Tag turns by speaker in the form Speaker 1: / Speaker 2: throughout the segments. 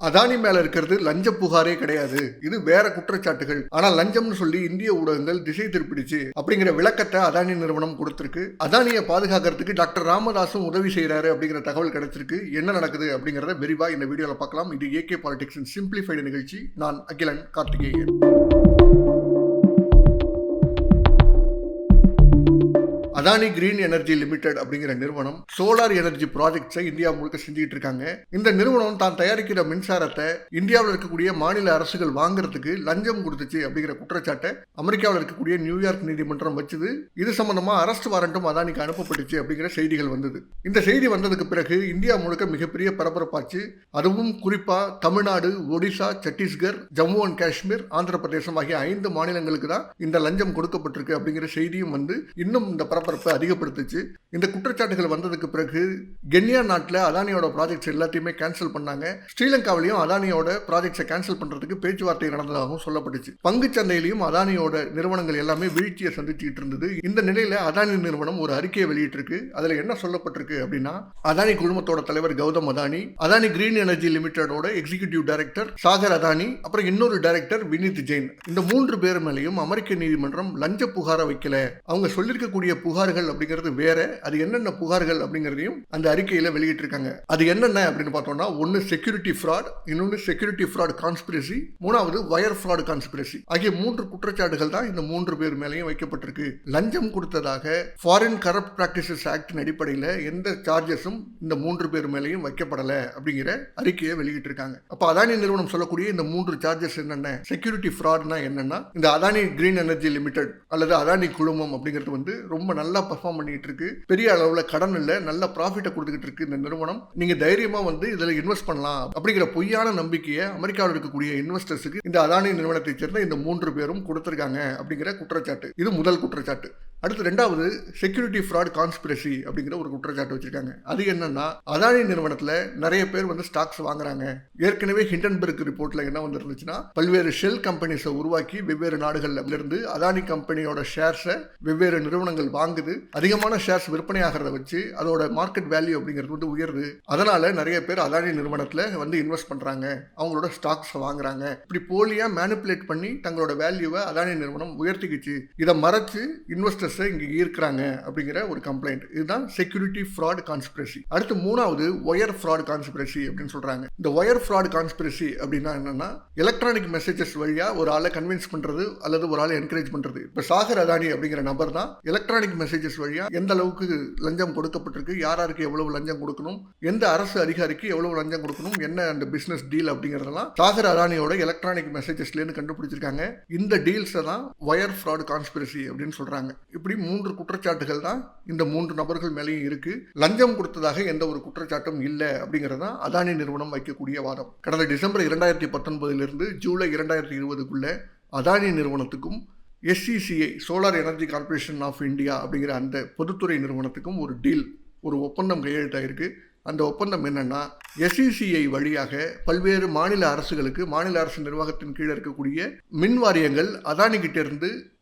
Speaker 1: அதானி மேல இருக்கிறது லஞ்ச புகாரே கிடையாது. இது வேற குற்றச்சாட்டுகள். ஆனா லஞ்சம்னு சொல்லி இந்திய ஊடகங்கள் திசை திருப்பிடுச்சு அப்படிங்கிற விளக்கத்தை அதானி நிறுவனம் கொடுத்திருக்கு. அதானியை பாதுகாக்கிறதுக்கு டாக்டர் ராமதாசும் உதவி செய்யறாரு அப்படிங்கிற தகவல் கிடைச்சிருக்கு. என்ன நடக்குது அப்படிங்கறத விரிவா இந்த வீடியோல பார்க்கலாம். இது ஏகே பாலிடிக்ஸின் சிம்பிளிஃபைடு நிகழ்ச்சி. நான் Akilan Karthikeyan. Adani green energy limited அப்படிங்கிற நிறுவனம் சோலார் எனர்ஜி ப்ராஜெக்ட்ஸை இந்தியா முழுக்க செஞ்சுட்டு இருக்காங்க. இந்த நிறுவனம் தான் தயாரிக்கிற மின்சாரத்தை இந்தியாவில் இருக்கக்கூடிய மாநில அரசுகள் வாங்குறதுக்கு லஞ்சம் கொடுத்துச்சு அப்படிங்கிற குற்றச்சாட்டை அமெரிக்காவில் இருக்கக்கூடிய நியூயார்க் நீதிமன்றம் வச்சுது. இது சம்பந்தமா அரஸ்ட் வாரண்ட்டும் அதானிக்கு அனுப்பப்பட்டுச்சு அப்படிங்கிற செய்திகள் வந்தது. இந்த செய்தி வந்ததுக்கு பிறகு இந்தியா முழுக்க மிகப்பெரிய பரபரப்பாச்சு. அதுவும் குறிப்பா தமிழ்நாடு ஒடிசா சத்தீஸ்கர் ஜம்மு அண்ட் காஷ்மீர் ஆந்திர பிரதேசம் ஆகிய ஐந்து மாநிலங்களுக்கு தான் இந்த லஞ்சம் கொடுக்கப்பட்டிருக்கு அப்படிங்கிற செய்தியும் வந்து இன்னும் இந்த பரபரப்பு பரப்பை அதிகப்படுத்துச்சு. இந்த குற்றச்சாட்டுகள் வந்ததுக்கு பிறகு கென்யா நாட்டில் அதானியோட ப்ராஜெக்ட்ஸ் எல்லாத்தையுமே கேன்சல் பண்ணாங்க. ஸ்ரீலங்காவிலையும் அதானியோட ப்ராஜெக்ட்ஸை கேன்சல் பண்ணுறதுக்கு பேச்சுவார்த்தை நடந்ததாகவும் சொல்லப்பட்டுச்சு. பங்கு சந்தையிலையும் அதானியோட நிறுவனங்கள் எல்லாமே வீழ்ச்சியை சந்திச்சுட்டு இருந்தது. இந்த நிலையில் அதானி நிறுவனம் ஒரு அறிக்கையை வெளியிட்டிருக்கு. அதில் என்ன சொல்லப்பட்டிருக்கு அப்படின்னா அதானி குழுமத்தோட தலைவர் கௌதம் அதானி அதானி கிரீன் எனர்ஜி லிமிடெடோட எக்ஸிகியூட்டிவ் டைரக்டர் சாகர் அதானி அப்புறம் இன்னொரு டைரக்டர் வினித் ஜெயின். இந்த மூன்று பேர் மேலேயும் அமெரிக்க நீதிமன்றம் லஞ்ச புகாரை வைக்கல. அவங்க சொல்லியிருக்கக்கூடிய புகார் புகார்கள் அப்படிங்கிறது வேற அது என்னென்ன புகார்கள் அப்படிங்கிறதையும் அந்த அறிக்கையில வெளியிட்டிருக்காங்க. அது என்னென்ன அப்படின்னு பார்த்தோம்னா ஒன்னு செக்யூரிட்டி ஃப்ராட் இன்னொன்று செக்யூரிட்டி ஃப்ராட் கான்ஸ்பிரசி மூணாவது வயர் ஃப்ராட் கான்ஸ்பிரசி ஆகிய மூன்று குற்றச்சாட்டுகள் தான் இந்த மூன்று பேர் மேலேயும் வைக்கப்பட்டிருக்கு. லஞ்சம் கொடுத்ததாக ஃபாரின் கரப்ட் பிராக்டிசஸ் ஆக்டின் அடிப்படையில் எந்த சார்ஜஸும் இந்த மூன்று பேர் மேலேயும் வைக்கப்படலை அப்படிங்கிற அறிக்கையை வெளியிட்டிருக்காங்க. அப்போ அதானி நிறுவனம் சொல்லக்கூடிய இந்த மூன்று சார்ஜஸ் என்னென்ன? செக்யூரிட்டி ஃப்ராட்னா என்னன்னா இந்த அதானி கிரீன் எனர்ஜி லிமிடெட் அல்லது அதானி குழுமம் அப்படிங்கிறது வந்து ரொம்ப நல்ல பர்ஃபார்ம் பண்ணிட்டு இருக்கு பெரிய அளவில் கடன் இல்லை நல்ல ப்ராஃபிட்டை கொடுத்துக்கிட்டு இருக்கு இந்த நிறுவனம். நீங்க தைரியமாக வந்து இதில் இன்வெஸ்ட் பண்ணலாம் அப்படிங்கிற பொய்யான நம்பிக்கையை அமெரிக்காவில் இருக்கக்கூடிய இன்வெஸ்டர்ஸுக்கு இந்த அதானி நிறுவனத்தை சேர்ந்த இந்த மூன்று பேரும் கொடுத்துருக்காங்க அப்படிங்கிற குற்றச்சாட்டு. இது முதல் குற்றச்சாட்டு. அடுத்து ரெண்டாவது செக்யூரிட்டி ஃப்ராட் கான்ஸ்பிரசி அப்படிங்கிற ஒரு குற்றச்சாட்டு வச்சிருக்காங்க. அது என்னன்னா அதானி நிறுவனத்தில் நிறைய பேர் வந்து ஸ்டாக்ஸ் வாங்குறாங்க. ஏற்கனவே ஹிண்டன்பர்க் ரிப்போர்ட்ல என்ன வந்துருந்துச்சுன்னா பல்வேறு ஷெல் கம்பெனிஸை உருவாக்கி வெவ்வேறு நாடுகள்ல இருந்து அதானி கம்பெனியோட ஷேர்ஸை வெவ்வேறு நிறுவனங்கள் வாங்குது. அதிகமான ஷேர்ஸ் விற்பனை ஆகிறத வச்சு அதோட மார்க்கெட் வேல்யூ அப்படிங்கிறது வந்து உயருது. அதனால நிறைய பேர் அதானி நிறுவனத்தில் வந்து இன்வெஸ்ட் பண்றாங்க. அவங்களோட ஸ்டாக்ஸ் வாங்குறாங்க. இப்படி போலியா மேனிப்புலேட் பண்ணி தங்களோட வேல்யூவை அதானி நிறுவனம் உயர்த்திக்கிச்சு. இதை மறைச்சு இன்வெஸ்டர்ஸ் இங்க ஈர்க்கிறாங்க அப்படிங்கிற ஒரு கம்ப்ளைண்ட் இதுதான் செக்யூரிட்டி ஃப்ராட் கான்ஸ்பிரசி அடுத்து மூணாவது ஒயர் ஃப்ராட் கான்ஸ்பிரசி அப்படின்னு சொல்றாங்க. இந்த ஒயர் ஃப்ராட் கான்ஸ்பிரசி அப்படின்னா என்னன்னா எலக்ட்ரானிக் மெசேஜஸ் வழியா ஒரு ஆளை கன்வின்ஸ் பண்றது அல்லது ஒரு ஆளை என்கரேஜ் பண்றது. இப்ப சாகர் அதானி அப்படிங்கிற நபர் தான் எலக்ட்ரானிக் மெசேஜஸ் வழியா எந்த அளவுக்கு லஞ்சம் கொடுக்கப்பட்டிருக்கு யார் யாருக்கு எவ்வளவு லஞ்சம் கொடுக்கணும் எந்த அரசு அதிகாரிக்கு எவ்வளவு லஞ்சம் கொடுக்கணும் என்ன அந்த பிஸ்னஸ் டீல் அப்படிங்கிறதெல்லாம் சாகர் அதானியோட எலக்ட்ரானிக் மெசேஜஸ்லேருந்து கண்டுபிடிச்சிருக்காங்க. இந்த டீல்ஸை தான் ஒயர் ஃப்ராட் கான்ஸ்பிரசி அப்படின்னு சொல்றாங்க. இப்படி மூன்று குற்றச்சாட்டுகள் தான் இந்த மூன்று நபர்கள் மேலேயும் இருக்குது லஞ்சம் கொடுத்ததாக எந்த ஒரு குற்றச்சாட்டும் இல்லை அப்படிங்கிறது தான் அதானி நிறுவனம் வைக்கக்கூடிய வாதம். கடந்த டிசம்பர் இரண்டாயிரத்தி பத்தொன்பதிலிருந்து ஜூலை இரண்டாயிரத்தி இருபதுக்குள்ளே அதானி நிறுவனத்துக்கும் SECI solar energy corporation of India அப்படிங்கிற அந்த பொதுத்துறை நிறுவனத்துக்கும் ஒரு டீல் ஒரு ஒப்பந்தம் கையெழுத்தாயிருக்கு. அந்த ஒப்பந்தம் என்னன்னா எஸ்இசிஐ வழியாக பல்வேறு மாநில அரசுகளுக்கு மாநில அரசு நிர்வாகத்தின் கீழே இருக்கக்கூடிய மின் வாரியங்கள் அதானி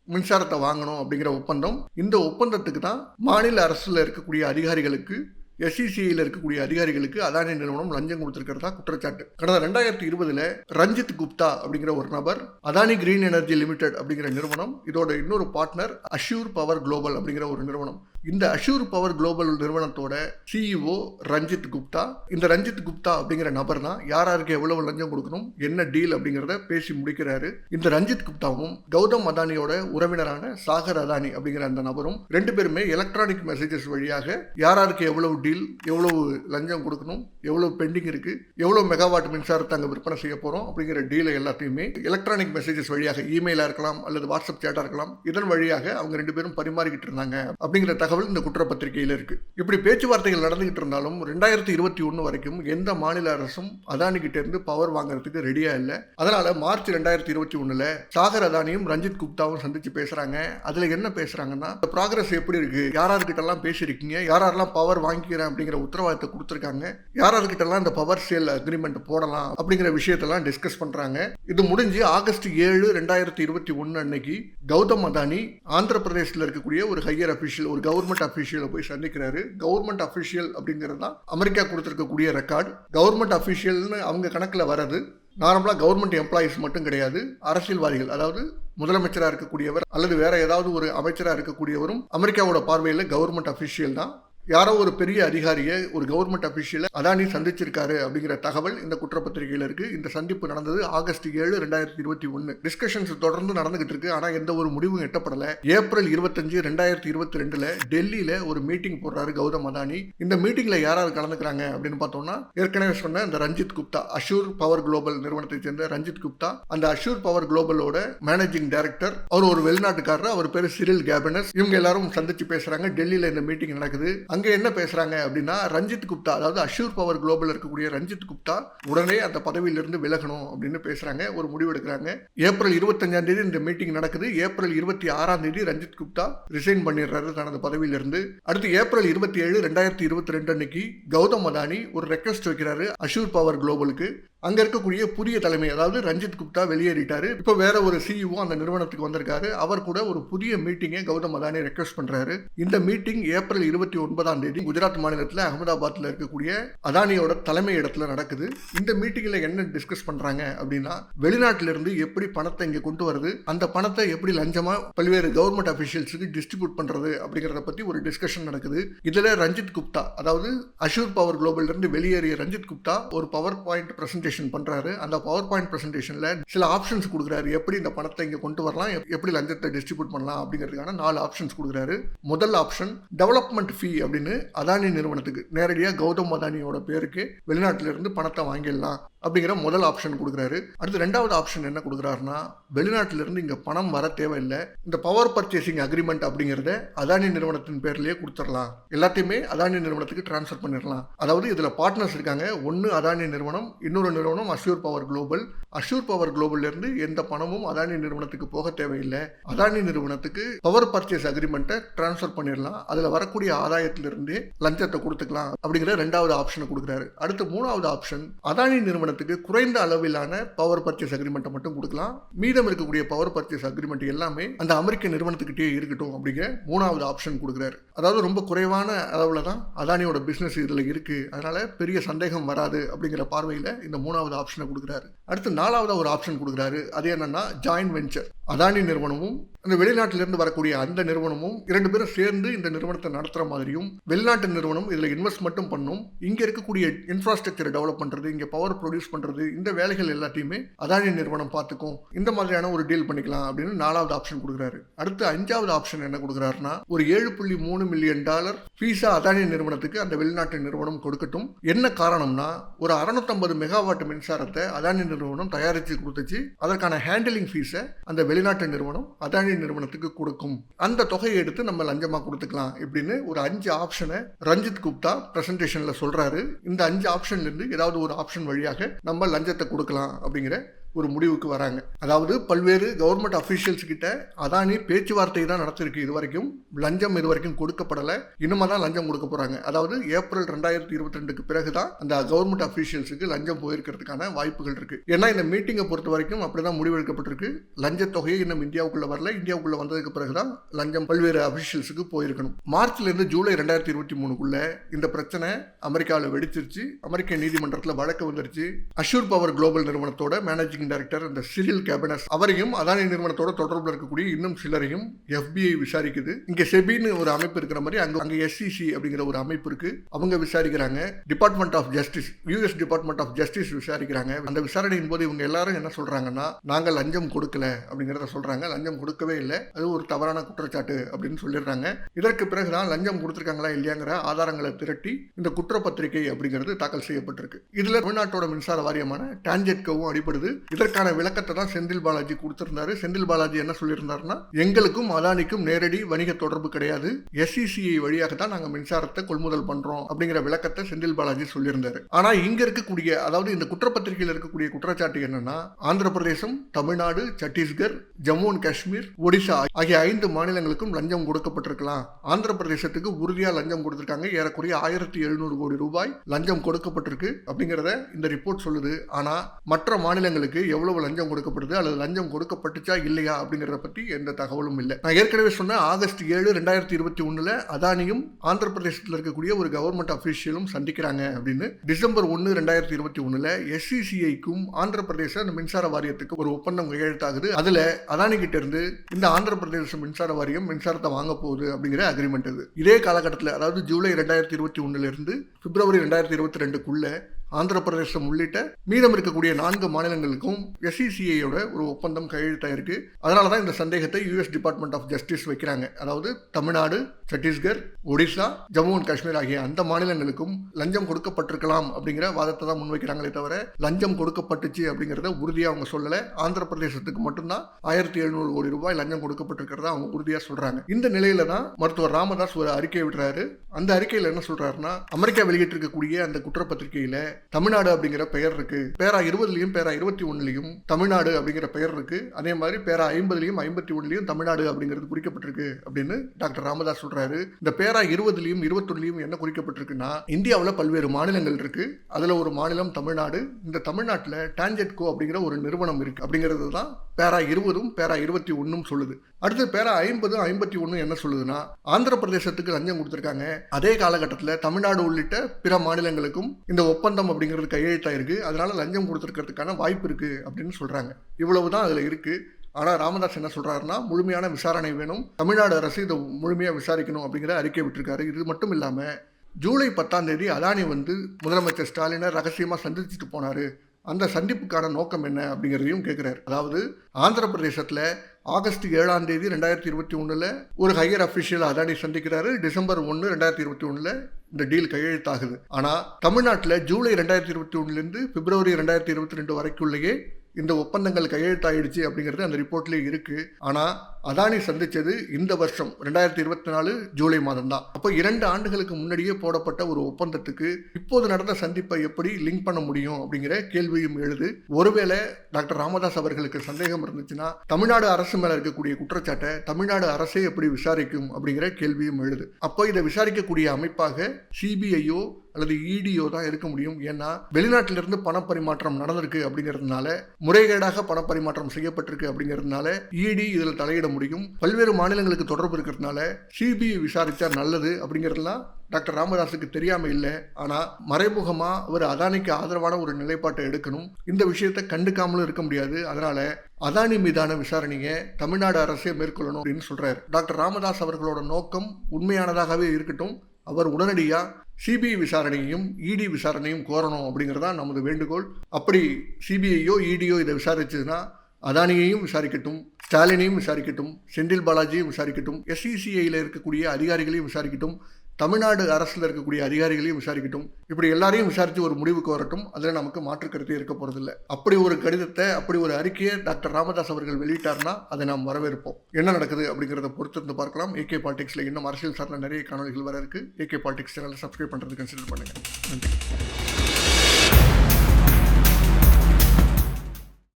Speaker 1: மின்சாரத்தை வாங்கணும் அப்படிங்கிற ஒப்பந்தம் இந்த ஒப்பந்தத்துக்கு தான் மாநில அரசில் இருக்கக்கூடிய அதிகாரிகளுக்கு எஸ்இசிஐயில் இருக்கக்கூடிய அதிகாரிகளுக்கு அதானி நிறுவனம் லஞ்சம் கொடுத்துருக்கிறதா குற்றச்சாட்டு. கடந்த ரெண்டாயிரத்தி இருபதுல ரஞ்சித் குப்தா அப்படிங்கிற ஒரு நபர் அதானி கிரீன் எனர்ஜி லிமிடெட் அப்படிங்கிற நிறுவனம் இதோட இன்னொரு பார்ட்னர் அஷ்யூர் பவர் குளோபல் அப்படிங்கிற ஒரு நிறுவனம். இந்த அஷூர் பவர் குளோபல் நிறுவனத்தோட சிஇஓ ரஞ்சித் குப்தா இந்த ரஞ்சித் குப்தா அப்படிங்கிற நபர் தான் யார் யாருக்கு எவ்வளவு லஞ்சம் கொடுக்கணும் என்ன டீல் அப்படிங்கிறத பேசி முடிக்கிறாரு. இந்த ரஞ்சித் குப்தாவும் கௌதம் அதானியோட உறவினரான சாகர் அதானி அப்படிங்கிற அந்த நபரும் ரெண்டு பேருமே எலக்ட்ரானிக் மெசேஜஸ் வழியாக யார் யாருக்கு எவ்வளவு டீல் எவ்வளவு லஞ்சம் கொடுக்கணும் எவ்வளவு பெண்டிங் இருக்கு எவ்வளவு மெகாவாட் மின்சாரத்தை அங்கே விற்பனை செய்ய போறோம் அப்படிங்கிற டீலை எல்லாத்தையுமே எலக்ட்ரானிக் மெசேஜஸ் வழியாக இமெயிலா இருக்கலாம் அல்லது வாட்ஸ்அப் சேட்டா இருக்கலாம் இதன் வழியாக அவங்க ரெண்டு பேரும் பரிமாறிக்கிட்டு இருந்தாங்க அப்படிங்கிற தகவல் தகவல் இந்த குற்றப்பத்திரிகையில் இருக்குது இப்படி பேச்சுவார்த்தைகள் நடந்துகிட்டு இருந்தாலும் ரெண்டாயிரத்தி இருபத்தி ஒன்று வரைக்கும் எந்த மாநில அரசும் அதானி இருந்து பவர் வாங்குறதுக்கு ரெடியாக இல்லை. அதனால் மார்ச் ரெண்டாயிரத்தி இருபத்தி ஒன்றில் சாகர் அதானியும் ரஞ்சித் குப்தாவும் சந்தித்து பேசுகிறாங்க அதில் என்ன பேசுறாங்கன்னா ப்ராக்ரஸ் எப்படி இருக்குது யார் பேசியிருக்கீங்க? யார் யாரெல்லாம் பவர் வாங்கிக்கிறேன்? அப்படிங்கிற உத்தரவாதத்தை கொடுத்துருக்காங்க. யார் இந்த பவர் சேல் அக்ரிமெண்ட் போடலாம் அப்படிங்கிற விஷயத்தெல்லாம் டிஸ்கஸ் பண்றாங்க. இது முடிஞ்சு ஆகஸ்ட் ஏழு ரெண்டாயிரத்தி இருபத்தி ஒன்று அன்னைக்கு கௌதம் அதானி ஆந்திர பிரதேசத்தில் இருக்கக்கூடிய ஒரு ஹையர் அஃபிஷியல் ஒரு கவர்மெண்ட் கவர்மெண்ட் அஃபிஷியலை போய் சந்திக்கிறாரு. கவர்மெண்ட் அஃபிஷியல் அப்படிங்கிறது தான் அமெரிக்கா கொடுத்துருக்கக்கூடிய ரெக்கார்டு கவர்மெண்ட் அஃபிஷியல்னு அவங்க கணக்கில் வர்றது நார்மலாக கவர்மெண்ட் எம்ப்ளாயீஸ் மட்டும் கிடையாது. அரசியல்வாதிகள் அதாவது முதலமைச்சராக இருக்கக்கூடியவர் அல்லது வேற ஏதாவது ஒரு அமைச்சராக இருக்கக்கூடியவரும் அமெரிக்காவோட பார்வையில் கவர்மெண்ட் அஃபிஷியல் தான். யாரோ ஒரு பெரிய அதிகாரியை ஒரு கவர்மெண்ட் அஃபிஷியலை அதானி சந்திச்சிருக்காரு அப்படிங்கிற தகவல் இந்த குற்றப்பத்திரிகையில் இருக்கு. இந்த சந்திப்பு நடந்தது ஆகஸ்ட் ஏழு ரெண்டாயிரத்தி இருபத்தி ஒன்று டிஸ்கஷன்ஸ் தொடர்ந்து நடந்துகிட்டு இருக்கு. ஆனால் எந்த ஒரு முடிவும் எட்டப்படலை. ஏப்ரல் இருபத்தஞ்சு ரெண்டாயிரத்தி இருபத்தி ரெண்டுல டெல்லியில ஒரு மீட்டிங் போடுறாரு கௌதம் அதானி. இந்த மீட்டிங்ல யாராவது கலந்துக்கிறாங்க அப்படின்னு பார்த்தோம்னா ஏற்கனவே சொன்ன இந்த Ranjit Gupta Azure power global நிறுவனத்தை சேர்ந்த ரஞ்சித் குப்தா. அந்த அஷூர் பவர் குளோபலோட மேனேஜிங் டைரக்டர் அவர் ஒரு வெளிநாட்டுக்காரர். அவர் பேர் சிரில் கேபினஸ் இவங்க எல்லாரும் சந்திச்சு பேசுறாங்க. டெல்லியில இந்த மீட்டிங் நடக்குது. அங்கே என்ன பேசுகிறாங்க அப்படின்னா ரஞ்சித் குப்தா அதாவது அஷூர் பவர் குளோபல் இருக்கக்கூடிய ரஞ்சித் குப்தா உடனே அந்த பதவியிலிருந்து விலகணும் அப்படின்னு பேசுகிறாங்க ஒரு முடிவு எடுக்கிறாங்க. ஏப்ரல் இருபத்தஞ்சாம் தேதி இந்த மீட்டிங் நடக்குது. ஏப்ரல் இருபத்தி ஆறாம் தேதி ரஞ்சித் குப்தா ரிசைன் பண்ணிடுறாரு தனது பதவியிலிருந்து. அடுத்து ஏப்ரல் இருபத்தி ஏழு ரெண்டாயிரத்தி இருபத்தி ரெண்டு அன்னைக்கு கௌதம் அதானி ஒரு ரெக்வஸ்ட் வைக்கிறாரு அஷூர் பவர் குளோபலுக்கு. அங்க இருக்கக்கூடிய புதிய தலைமை அதாவது ரஞ்சித் குப்தா வெளியேறிட்டாரு. இப்போ வேற ஒரு சிஇஓ அந்த நிறுவனத்துக்கு வந்திருக்காரு. அவர் கூட ஒரு புதிய மீட்டிங்கை கௌதம் அதானி ரெக்வஸ்ட் பண்றாரு. இந்த மீட்டிங் ஏப்ரல் இருபத்தி ஒன்பதாம் தேதி குஜராத் மாநிலத்தில் அகமதாபாத்ல இருக்கக்கூடிய அதானியோட தலைமை இடத்துல நடக்குது. இந்த மீட்டிங்ல என்ன டிஸ்கஸ் பண்றாங்க அப்படின்னா வெளிநாட்டில இருந்து எப்படி பணத்தை இங்க கொண்டு வருது அந்த பணத்தை எப்படி லஞ்சமா பல்வேறு கவர்மெண்ட் அபிஷியல்ஸுக்கு டிஸ்ட்ரிபியூட் பண்றது அப்படிங்கறத பத்தி ஒரு டிஸ்கஷன் நடக்குது. இதுல ரஞ்சித் குப்தா அதாவது அஷூர் பவர் குளோபல் இருந்து வெளியேறிய ரஞ்சித் குப்தா ஒரு பவர் பாயிண்ட் பிரசன்டேஷன் பண்றாரு. அந்த பவர் பாயிண்ட் ப்ரெசன்டேஷனில் சில ஆப்ஷன்ஸ் கொடுக்குறாரு. எப்படி இந்த பணத்தை இங்க கொண்டு வரலாம்? எப்படி லஞ்சத்தை டிஸ்ட்ரிபியூட் பண்ணலாம்? அப்படிங்கிறதுக்கான நாலு ஆப்ஷன்ஸ் கொடுக்குறாரு. முதல் ஆப்ஷன் டெவலப்மெண்ட் ஃபீ அப்படின்னு அதானி நிறுவனத்துக்கு நேரடியாக கௌதம் அதானியோட பேருக்கு வெளிநாட்டிலிருந்து பணத்தை வாங்கிடலாம். அப்படிங்கிற முதல் ஆப்ஷன் கொடுக்குறாரு. அடுத்து ரெண்டாவது ஆப்ஷன் என்ன கொடுக்குறாருன்னா வெளிநாட்டிலிருந்து இங்கே இங்க பணம் வர தேவையில்லை. இந்த பவர் பர்ச்சேசிங் அக்ரிமெண்ட் அப்படிங்கிறத அதானி நிறுவனத்தின் பேர்லேயே கொடுத்துடலாம். எல்லாத்தையுமே அதானி நிறுவனத்துக்கு ட்ரான்ஸ்ஃபர் பண்ணிடலாம். அதாவது இதில் பார்ட்னர்ஸ் இருக்காங்க. ஒன்னு அதானி நிறுவனம் இன்னொரு நிறுவனம் Azure power global Azure power குளோபல்லேருந்து எந்த பணமும் அதானி நிறுவனத்துக்கு போக தேவையில்லை. அதானி நிறுவனத்துக்கு பவர் பர்ச்சேஸ் அக்ரிமெண்ட்டை ட்ரான்ஸ்ஃபர் பண்ணிடலாம். அதுல வரக்கூடிய ஆதாயத்திலிருந்தே லஞ்சத்தை கொடுத்துக்கலாம் அப்படிங்கிற ரெண்டாவது ஆப்ஷனை கொடுக்குறாரு. அடுத்து மூணாவது ஆப்ஷன் அதானி நிறுவனம் நிறுவனத்துக்கு குறைந்த அளவிலான பவர் பர்ச்சேஸ் அக்ரிமெண்ட்டை மட்டும் கொடுக்கலாம். மீதம் இருக்கக்கூடிய பவர் பர்ச்சேஸ் அக்ரிமெண்ட் எல்லாமே அந்த அமெரிக்க நிறுவனத்துக்கிட்டே இருக்கட்டும் அப்படிங்கிற மூணாவது ஆப்ஷன் கொடுக்குறாரு. அதாவது ரொம்ப குறைவான அளவில் தான் அதானியோட பிஸ்னஸ் இதில் இருக்கு. அதனால பெரிய சந்தேகம் வராது அப்படிங்கிற பார்வையில் இந்த மூணாவது ஆப்ஷனை கொடுக்குறாரு. அடுத்து நாலாவது ஒரு ஆப்ஷன் கொடுக்குறாரு. அது என்னன்னா ஜாயின்ட் வெஞ்சர் அதானி நிறுவனமும் அந்த வெளிநாட்டிலிருந்து வரக்கூடிய அந்த நிறுவனமும் இரண்டு பேரும் சேர்ந்து இந்த நிறுவனத்தை நடத்துகிற மாதிரியும் வெளிநாட்டு நிறுவனம் இதில் இன்வெஸ்ட் மட்டும் பண்ணும். இங்கே இருக்கக்கூடிய இன்ஃப்ராஸ்ட்ரக்சரை டெவலப் பண்ணுறது இங்கே பவர் ப்ரொடியூஸ் பண்ணுறது இந்த வேலைகள் எல்லாத்தையுமே அதானி நிறுவனம் பார்த்துக்கும். இந்த மாதிரியான ஒரு டீல் பண்ணிக்கலாம் அப்படின்னு நாலாவது ஆப்ஷன் கொடுக்குறாரு. அடுத்து அஞ்சாவது ஆப்ஷன் என்ன கொடுக்குறாருன்னா ஒரு ஏழு புள்ளி மூணு மில்லியன் டாலர் ஃபீஸா அதானி நிறுவனத்துக்கு அந்த வெளிநாட்டு நிறுவனம் கொடுக்கட்டும். என்ன காரணம்னா ஒரு அறுநூத்தம்பது மெகாவாட் மின்சாரத்தை அதானி நிறுவனம் தயாரித்து கொடுத்துச்சு. அதற்கான ஹேண்டிலிங் ஃபீஸை அந்த வெளிநாட்டு நிறுவனம் அதானி நிறுவனத்துக்கு கொடுக்கும். அந்த தொகையை எடுத்து நம்ம லஞ்சமா கொடுத்துக்கலாம் இப்படின்னு ஒரு அஞ்சு ஆப்ஷனை ரஞ்சித் குப்தா பிரசன்டேஷன்ல சொல்றாரு. இந்த அஞ்சு ஆப்ஷன்ல இருந்து ஏதாவது ஒரு ஆப்ஷன் வழியாக நம்ம லஞ்சத்தை கொடுக்கலாம் அப்படிங்கிற ஒரு முடிவுக்கு வராங்க. அதாவது பல்வேறு கவர்மெண்ட் அஃபீஷியல்ஸ் கிட்ட அதானி பேச்சுவார்த்தை தான் நடத்திருக்கு இது வரைக்கும் லஞ்சம் இது வரைக்கும் கொடுக்கப்படலை. இனிமே தான் லஞ்சம் கொடுக்க போகிறாங்க அதாவது ஏப்ரல் ரெண்டாயிரத்தி இருபத்தி ரெண்டுக்கு பிறகு தான் அந்த கவர்மெண்ட் அஃபீஷியல்ஸுக்கு லஞ்சம் போயிருக்கிறதுக்கான வாய்ப்புகள் இருக்கு. ஏன்னா இந்த மீட்டிங்கை பொறுத்த வரைக்கும் அப்படிதான் முடிவெடுக்கப்பட்டிருக்கு. லஞ்ச தொகையை இன்னும் இந்தியாவுக்குள்ள வரல. இந்தியாவுக்குள்ள வந்ததுக்கு பிறகுதான் லஞ்சம் பல்வேறு அஃபீஷியல்ஸுக்கு போயிருக்கணும். மார்ச்ல இருந்து ஜூலை ரெண்டாயிரத்தி இருபத்தி மூணுக்குள்ள இந்த பிரச்சனை அமெரிக்காவில் வெடிச்சிருச்சு. அமெரிக்க நீதிமன்றத்தில் வழக்கு வந்துருச்சு. அஷூர் பவர் குளோபல் நிறுவனத்தோட மேனேஜிங் டைரக்டர் இந்த சிரில் கேபினஸ் அவரையும் அதானி நிறுவனத்தோட தொடர்பில் இருக்கக்கூடிய இன்னும் சிலரையும் எஃபிஐ விசாரிக்குது. இங்க செபின்னு ஒரு அமைப்பு இருக்கிற மாதிரி அங்க அங்க எஸ்சிசி அப்படிங்கிற ஒரு அமைப்பு இருக்கு. அவங்க விசாரிக்கிறாங்க. Department of justice US department of justice விசாரிக்கிறாங்க. அந்த விசாரணையின் போது இவங்க எல்லாரும் என்ன சொல்றாங்கன்னா நாங்கள் லஞ்சம் கொடுக்கல அப்படிங்கிறத சொல்றாங்க. லஞ்சம் கொடுக்கவே இல்லை. அது ஒரு தவறான குற்றச்சாட்டு அப்படின்னு சொல்லிடுறாங்க. இதற்கு பிறகுதான் லஞ்சம் கொடுத்துருக்காங்களா இல்லையாங்கிற ஆதாரங்களை திரட்டி இந்த குற்றப்பத்திரிகை அப்படிங்கிறது தாக்கல் செய்யப்பட்டிருக்கு. இதுல தமிழ்நாட்டோட மின்சார வாரியமான டான்ஜெட்கவும் அடிபடுது. இதற்கான விளக்கத்தை தான் செந்தில் பாலாஜி கொடுத்திருந்தாரு. செந்தில் பாலாஜி என்ன சொல்லியிருந்தாருன்னா எங்களுக்கும் அதானிக்கும் நேரடி வணிக தொடர்பு கிடையாது. எஸ்இசிஐ வழியாக தான் நாங்கள் மின்சாரத்தை கொள்முதல் பண்றோம். அப்படிங்கிற விளக்கத்தை செந்தில் பாலாஜி சொல்லியிருந்தாரு. ஆனா இங்க இருக்கக்கூடிய அதாவது இந்த குற்றப்பத்திரிகையில் இருக்கக்கூடிய குற்றச்சாட்டு என்னன்னா ஆந்திர பிரதேசம் தமிழ்நாடு சத்தீஸ்கர் ஜம்மு அண்ட் காஷ்மீர் ஒடிசா ஆகிய ஐந்து மாநிலங்களுக்கும் லஞ்சம் கொடுக்கப்பட்டிருக்கலாம். ஆந்திர பிரதேசத்துக்கு உறுதியா லஞ்சம் கொடுத்திருக்காங்க. ஏறக்குறைய ஆயிரத்தி எழுநூறு கோடி ரூபாய் லஞ்சம் கொடுக்கப்பட்டிருக்கு அப்படிங்கிறத இந்த ரிப்போர்ட் சொல்லுது. ஆனா மற்ற மாநிலங்களுக்கு எவ்வளவு லஞ்சம் கொடுக்கப்படுது அல்லது லஞ்சம் கொடுக்கப்பட்டுச்சா இல்லையா அப்படிங்கிறத பற்றி எந்த தகவலும் இல்லை. நான் ஏற்கனவே சொன்ன ஆகஸ்ட் ஏழு ரெண்டாயிரத்தி இருபத்தி ஒன்றில் அதானியும் ஆந்திர பிரதேசத்தில் இருக்கக்கூடிய ஒரு கவர்மெண்ட் அஃபீஷியலும் சந்திக்கிறாங்க அப்படின்னு டிசம்பர் ஒன்று ரெண்டாயிரத்தி இருபத்தி ஒன்றில் எஸ்சிசிஐக்கும் ஆந்திர பிரதேச அந்த மின்சார வாரியத்துக்கு ஒரு ஒப்பந்தம் கையெழுத்தாகுது. அதில் அதானி கிட்ட இருந்து இந்த ஆந்திர பிரதேச மின்சார வாரியம் மின்சாரத்தை வாங்க போகுது அப்படிங்கிற அக்ரிமெண்ட் இது. இதே காலகட்டத்தில் அதாவது ஜூலை ரெண்டாயிரத்தி இருபத்தி ஒன்றுலேருந்து பிப்ரவரி ரெண்டாயிரத்தி இருபத்தி ரெண்டுக்குள்ளே ஆந்திர பிரதேசம் உள்ளிட்ட மீதம் இருக்கக்கூடிய நான்கு மாநிலங்களுக்கும் எஸ்இசிஐயோட ஒரு ஒப்பந்தம் கையெழுத்தாயிருக்கு. அதனால தான் இந்த சந்தேகத்தை யூஎஸ் டிபார்ட்மெண்ட் ஆஃப் ஜஸ்டிஸ் வைக்கிறாங்க. அதாவது தமிழ்நாடு சத்தீஸ்கர் ஒடிசா ஜம்மு அண்ட் காஷ்மீர் ஆகிய அந்த மாநிலங்களுக்கும் லஞ்சம் கொடுக்கப்பட்டிருக்கலாம் அப்படிங்கிற வாதத்தை தான் முன்வைக்கிறாங்களே தவிர லஞ்சம் கொடுக்கப்பட்டுச்சு அப்படிங்கிறத உறுதியாக அவங்க சொல்லலை. ஆந்திர பிரதேசத்துக்கு மட்டும்தான் ஆயிரத்தி எழுநூறு கோடி ரூபாய் லஞ்சம் கொடுக்கப்பட்டிருக்கிறதா அவங்க உறுதியாக சொல்கிறாங்க இந்த நிலையில தான் மருத்துவர் ராமதாஸ் ஒரு அறிக்கை விடுறாரு. அந்த அறிக்கையில் என்ன சொல்கிறாருன்னா அமெரிக்கா வெளியிட்டிருக்கக்கூடிய அந்த குற்றப்பத்திரிகையில் தமிழ்நாடு அப்படிங்கிற பெயர் இருக்கு. பேரா இருபதுலயும் பேரா இருபத்தி ஒண்ணுலயும் தமிழ்நாடு அப்படிங்கிற பெயர் இருக்கு. அதே மாதிரி பேரா ஐம்பதுலயும் ஐம்பத்தி ஒண்ணுலயும் தமிழ்நாடு அப்படிங்கிறது குறிக்கப்பட்டிருக்கு அப்படின்னு டாக்டர் ராமதாஸ் சொல்றாரு. இந்த பேரா இருபதுலயும் இருபத்தொன்னுலயும் என்ன குறிக்கப்பட்டிருக்குன்னா இந்தியாவில் பல்வேறு மாநிலங்கள் இருக்கு. அதுல ஒரு மாநிலம் தமிழ்நாடு. இந்த தமிழ்நாட்டில் டான்ஜெட்கோ அப்படிங்கிற ஒரு நிறுவனம் இருக்கு. அப்படிங்கிறது தான் பேரா இருபதும் பேரா இருபத்தி ஒன்றும் சொல்லுது. அடுத்து பேரா ஐம்பது ஐம்பத்தி ஒன்று என்ன சொல்லுதுன்னா ஆந்திர பிரதேசத்துக்கு லஞ்சம் கொடுத்துருக்காங்க. அதே காலகட்டத்தில் தமிழ்நாடு உள்ளிட்ட பிற மாநிலங்களுக்கும் இந்த ஒப்பந்தம் அப்படிங்கிறது கையெழுத்தாயிருக்கு. அதனால லஞ்சம் கொடுத்துருக்கிறதுக்கான வாய்ப்பு இருக்குது அப்படின்னு சொல்கிறாங்க இவ்வளவு தான் அதில் இருக்குது ஆனால் ராமதாஸ் என்ன சொல்கிறாருன்னா முழுமையான விசாரணை வேணும். தமிழ்நாடு அரசு இதை முழுமையாக விசாரிக்கணும் அப்படிங்கிற அறிக்கை விட்டுருக்காரு. இது மட்டும் இல்லாமல் ஜூலை பத்தாம் தேதி அதானி வந்து முதலமைச்சர் ஸ்டாலினை ரகசியமாக சந்திச்சுட்டு போனாரு. அந்த சந்திப்புக்கான நோக்கம் என்ன அப்படிங்கிறதையும் கேட்குறாரு அதாவது ஆந்திர பிரதேசத்தில் ஆகஸ்ட் ஏழாம் தேதி ரெண்டாயிரத்தி இருபத்தி ஒன்றில் ஒரு ஹையர் அஃபிஷியல் அதானி சந்திக்கிறாரு. டிசம்பர் ஒன்று ரெண்டாயிரத்தி இருபத்தி ஒன்றில் இந்த டீல் கையெழுத்தாகுது. ஆனால் தமிழ்நாட்டில் ஜூலை ரெண்டாயிரத்தி இருபத்தி ஒன்றுலேருந்து பிப்ரவரி ரெண்டாயிரத்தி இருபத்தி ரெண்டு வரைக்குள்ளேயே இந்த ஒப்பந்தங்கள் கையெழுத்தாயிடுச்சு அப்படிங்கிறது அந்த ரிப்போர்ட்லேயே இருக்குது ஆனால் அதானி சந்தித்தது இந்த வருஷம் ரெண்டாயிரத்தி இருபத்தி நாலு ஜூலை மாதம் தான் அப்போ இரண்டு ஆண்டுகளுக்கு முன்னாடியே போடப்பட்ட ஒரு ஒப்பந்தத்துக்கு இப்போது நடந்த சந்திப்பை எப்படி லிங்க் பண்ண முடியும் அப்படிங்கிற கேள்வியும் எழுது. ஒருவேளை டாக்டர் ராமதாஸ் அவர்களுக்கு சந்தேகம் இருந்துச்சுன்னா தமிழ்நாடு அரசு மேலே இருக்கக்கூடிய குற்றச்சாட்டை தமிழ்நாடு அரசே எப்படி விசாரிக்கும் அப்படிங்கிற கேள்வியும் எழுது. அப்போ இதை விசாரிக்கக்கூடிய அமைப்பாக சிபிஐயோ அல்லது இடியோ தான் இருக்க முடியும். ஏன்னா வெளிநாட்டிலிருந்து பணப்பரிமாற்றம் நடந்திருக்கு அப்படிங்கிறதுனால முறைகேடாக பணப்பரிமாற்றம் செய்யப்பட்டிருக்கு அப்படிங்கிறதுனால இடி இதில் தலையிட முடியும். பல்வேறு மாநிலங்களுக்கு தொடர்பு இருக்கிறதுனால சிபிஐ விசாரித்தா நல்லது அப்படிங்கிறதுலாம் டாக்டர் ராமதாஸுக்கு தெரியாம இல்லை. ஆனா மறைமுகமா அவர் அதானிக்கு ஆதரவான ஒரு நிலைப்பாட்டை எடுக்கணும். இந்த விஷயத்தை கண்டுக்காமலும் இருக்க முடியாது. அதனால அதானி மீதான விசாரணையை தமிழ்நாடு அரசே மேற்கொள்ளணும் அப்படின்னு சொல்றாரு. டாக்டர் ராமதாஸ் அவர்களோட நோக்கம் உண்மையானதாகவே இருக்கட்டும். அவர் உடனடியாக சிபிஐ விசாரணையும் இடி விசாரணையும் கோரணும் அப்படிங்கிறதா நமது வேண்டுகோள். அப்படி சிபிஐயோ இடியோ இதை விசாரிச்சதுன்னா அதானியையும் விசாரிக்கட்டும் ஸ்டாலினையும் விசாரிக்கட்டும் செந்தில் பாலாஜியும் விசாரிக்கட்டும் எஸ்இசிஐயில் இருக்கக்கூடிய அதிகாரிகளையும் விசாரிக்கட்டும் தமிழ்நாடு அரசில் இருக்கக்கூடிய அதிகாரிகளையும் விசாரிக்கட்டும். இப்படி எல்லாரையும் விசாரித்து ஒரு முடிவுக்கு வரட்டும். அதில் நமக்கு மாற்று கருத்தே இருக்க போகிறதில்ல அப்படி ஒரு கடிதத்தை அப்படி ஒரு அறிக்கையை டாக்டர் ராமதாஸ் அவர்கள் வெளியிட்டார்னா அதை நாம் வரவேற்போம். என்ன நடக்குது அப்படிங்கிறத பொறுத்து இருந்து பார்க்கலாம் ஏகே பாலிடிக்ஸில் இன்னும் அரசியல் சார்ந்த நிறைய காணொலிகள் வர இருக்குது ஏகே பாலிடிக்ஸ் சேனலை சப்ஸ்கிரைப் பண்ணுறது கன்சிடர் பண்ணுங்கள் நன்றி.